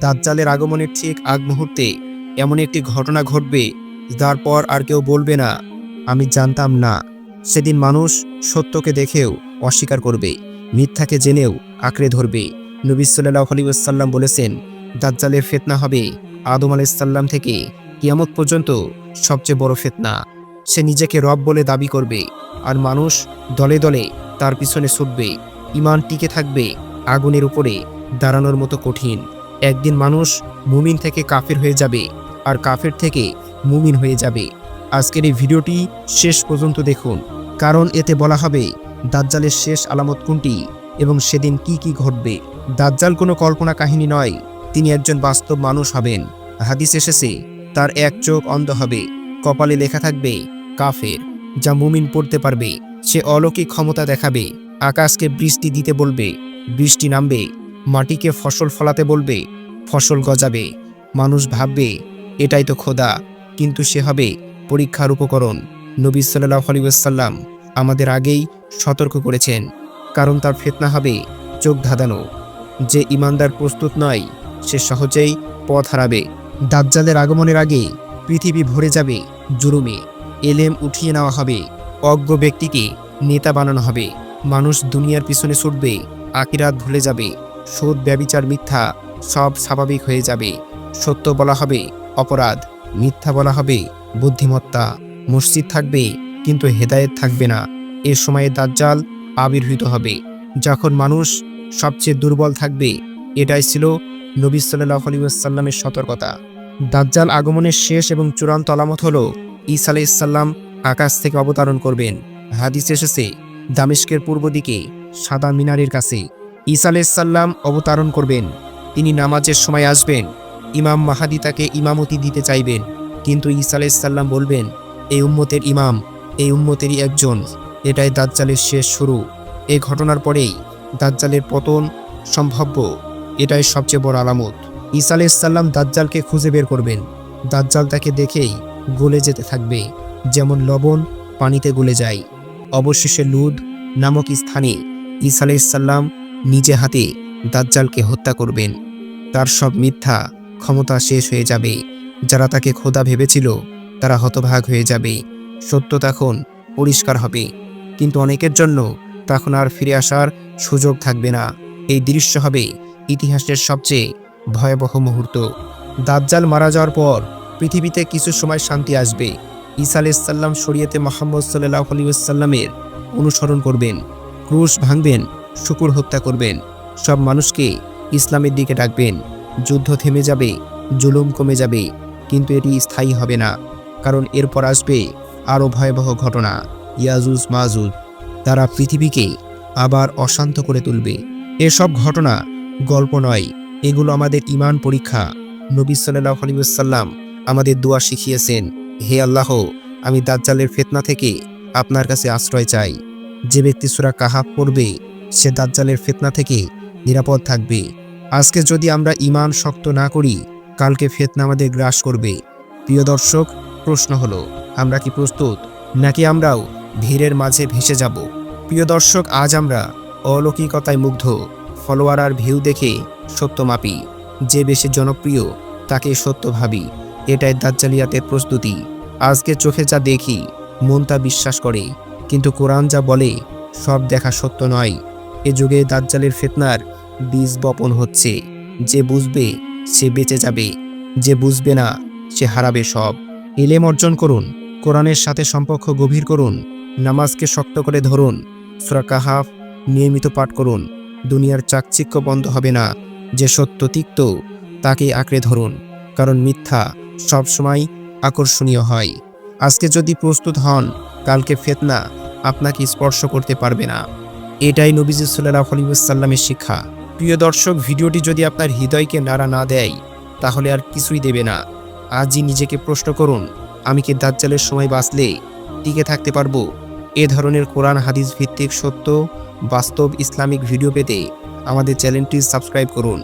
দাজ্জালের আগমনের ঠিক আগ মুহূর্তে এমন একটি ঘটনা ঘটবে, যার পর আর কেউ বলবে না, আমি জানতাম না। সেদিন মানুষ সত্যকে দেখেও অস্বীকার করবে, মিথ্যাকে জেনেও আঁকড়ে ধরবে। নবী সাল্লাহ আলিউসাল্লাম বলেছেন, দাজ্জালের ফেতনা হবে আদম আলাইসাল্লাম থেকে কিয়ামত পর্যন্ত সবচেয়ে বড় ফেতনা। সে নিজেকে রব বলে দাবি করবে আর মানুষ দলে দলে তার পিছনে ছুটবে। ইমান টিকে থাকবে আগুনের উপরে দাঁড়ানোর মতো কঠিন। একদিন মানুষ মুমিন থেকে কাফের হয়ে যাবে আর কাফের থেকে মুমিন হয়ে যাবে। আজকের এই ভিডিওটি শেষ পর্যন্ত দেখুন, কারণ এতে বলা হবে দাজ্জালের শেষ আলামত কোনটি এবং সেদিন কি কি ঘটবে। দাজ্জাল কোনো কল্পনা কাহিনী নয়, তিনি একজন বাস্তব মানুষ হবেন। হাদিস এসেছে, তার এক চোখ অন্ধ হবে, কপালে লেখা থাকবে, কাফের, যা মুমিন পড়তে পারবে। সে অলৌকিক ক্ষমতা দেখাবে, আকাশকে বৃষ্টি দিতে বলবে, বৃষ্টি নামবে মাটিকে ফসল ফলাতে বলবে, ফসল গজাবে। মানুষ ভাববে, এটাই তো খোদা। কিন্তু সে হবে পরীক্ষার উপকরণ। নবী সাল্লাহ আলিউসাল্লাম আমাদের আগেই সতর্ক করেছেন, কারণ তার ফেতনা হবে চোখ ধাঁধানো। যে ইমানদার প্রস্তুত নয়, সে সহজেই পথ হারাবে। দাজ্জালের আগমনের আগে পৃথিবী ভরে যাবে জুরুমে এলেম উঠিয়ে নেওয়া হবে, অজ্ঞ ব্যক্তিকে নেতা বানানো হবে। মানুষ দুনিয়ার পিছনে ছুটবে আকিরাত ভুলে যাবে। সুদ, ব্যবিচার, মিথ্যা সব স্বাভাবিক হয়ে যাবে। সত্য বলা হবে, অপরাধ মিথ্যা বলা হবে, বুদ্ধিমত্তা মসজিদ থাকবে, কিন্তু হেদায়েত থাকবে না। এ সময়ে দাজ্জাল আবির্ভূত হবে। যখন মানুষ সবচেয়ে দুর্বল থাকবে, এটাই ছিল নবী সাল্লাহ আলিউসাল্লামের সতর্কতা। দাজ্জাল আগমনের শেষ এবং চূড়ান্ত আলামত হল, ঈসা আলাইসাল্লাম আকাশ থেকে অবতারণ করবেন। হাদিস এসেছে, দামেস্কের পূর্ব দিকে সাদা মিনারের কাছে। ঈসা আলাইসাল্লাম অবতরণ করবেন। তিনি নামাজের সময় আসবেন। ইমাম মাহাদি তাকে ইমামতি দিতে চাইবেন। কিন্তু ঈসা আলাইসাল্লাম বলবেন এই উম্মতের ইমাম এই উম্মতেরই একজন। এটাই দাজ্জালের শেষ শুরু। এই ঘটনার পরেই দাজ্জালের পতন সম্ভাব্য। এটাই সবচেয়ে বড় আলামত। ঈসা আলাইসাল্লাম দাজ্জালকে খুঁজে বের করবেন। দাজ্জাল তাকে দেখেই গলে যেতে থাকবে। যেমন লবণ পানিতে গলে যায়। অবশেষে লুদ নামক স্থানে ঈসা আলাইসাল্লাম নিজে হাতে দাজ্জালকে হত্যা করবেন। তার সব মিথ্যা ক্ষমতা শেষ হয়ে যাবে। যারা তাকে খোদা ভেবেছিল, তারা হতভাগ হয়ে যাবে। সত্য তখন পরিষ্কার হবে। কিন্তু অনেকের জন্য তখন আর ফিরে আসার সুযোগ থাকবে না। এই দৃশ্য হবে ইতিহাসের সবচেয়ে ভয়াবহ মুহূর্ত। দাজ্জাল মারা যাওয়ার পর পৃথিবীতে কিছু সময় শান্তি আসবে। ঈসা আলাইসাল্লাম শরীয়তে মোহাম্মদ সাল্লাহ আলিউসাল্লামের অনুসরণ করবেন। ক্রুশ ভাঙবেন। শুকুর হত্যা করবেন। সব মানুষকে ইসলামের দিকে ডাকবেন। যুদ্ধ থেমে যাবে, জুলুম কমে যাবে, কিন্তু এটি স্থায়ী হবে না, কারণ এরপর আসবে আরও ভয়াবহ ঘটনা, ইয়াজুজ মাজুজ তারা পৃথিবীকে আবার অশান্ত করে তুলবে। এসব ঘটনা গল্প নয়, এগুলো আমাদের ইমান পরীক্ষা। নবী সাল্লাহ আমাদের দোয়া শিখিয়েছেন, হে আল্লাহ, আমি দাজ্জালের ফেতনা থেকে আপনার কাছে আশ্রয় চাই। যে ব্যক্তি সুরা কাহাব পড়বে সে দাজ্জালের ফেতনা থেকে নিরাপদ থাকবে। আজকে যদি আমরা ইমান শক্ত না করি, কালকে ফেতনা আমাদের গ্রাস করবে। প্রিয় দর্শক, প্রশ্ন হলো, আমরা কি প্রস্তুত? নাকি আমরাও ভিড়ের মাঝে ভেসে যাব? প্রিয় দর্শক, আজ আমরা অলৌকিকতায় মুগ্ধ ফলোয়ার আর ভিউ দেখে সত্য মাপি। যে বেশি জনপ্রিয়, তাকে সত্য ভাবি। এটাই দাজ্জালিয়াতের প্রস্তুতি। আজকে চোখে যা দেখি, মন তা বিশ্বাস করে। কিন্তু কোরআন যা বলে, সব দেখা সত্য নয়। এ যুগে দাজ্জালের ফেতনার বীজ বপন হচ্ছে। যে বুঝবে, সে বেঁচে যাবে। যে বুঝবে না, সে হারাবে সব। এলেম অর্জন করুন, কোরআনের সাথে সম্পর্ক গভীর করুন, নামাজকে শক্ত করে ধরুন, সুরা কাহাফ নিয়মিত পাঠ করুন, দুনিয়ার চাকচিক্য বন্ধ হবে না, যে সত্য তিক্ত, তাকে আঁকড়ে ধরুন, কারণ মিথ্যা সবসময় আকর্ষণীয় হয়। আজকে যদি প্রস্তুত হন, কালকে ফেতনা আপনাকে স্পর্শ করতে পারবে না। এটাই নবীজি সাল্লাহ আলিউসাল্লামের শিক্ষা। প্রিয় দর্শক, ভিডিওটি যদি আপনার হৃদয়কে নাড়া না দেয়, তাহলে আর কিছুই দেবে না। আজই নিজেকে প্রশ্ন করুন, আমি কি দাজ্জালের সময় বাঁচলে টিকে থাকতে পারব? এ ধরনের কোরআন, হাদিস ভিত্তিক সত্য, বাস্তব ইসলামিক ভিডিও পেতে আমাদের চ্যানেলটি সাবস্ক্রাইব করুন।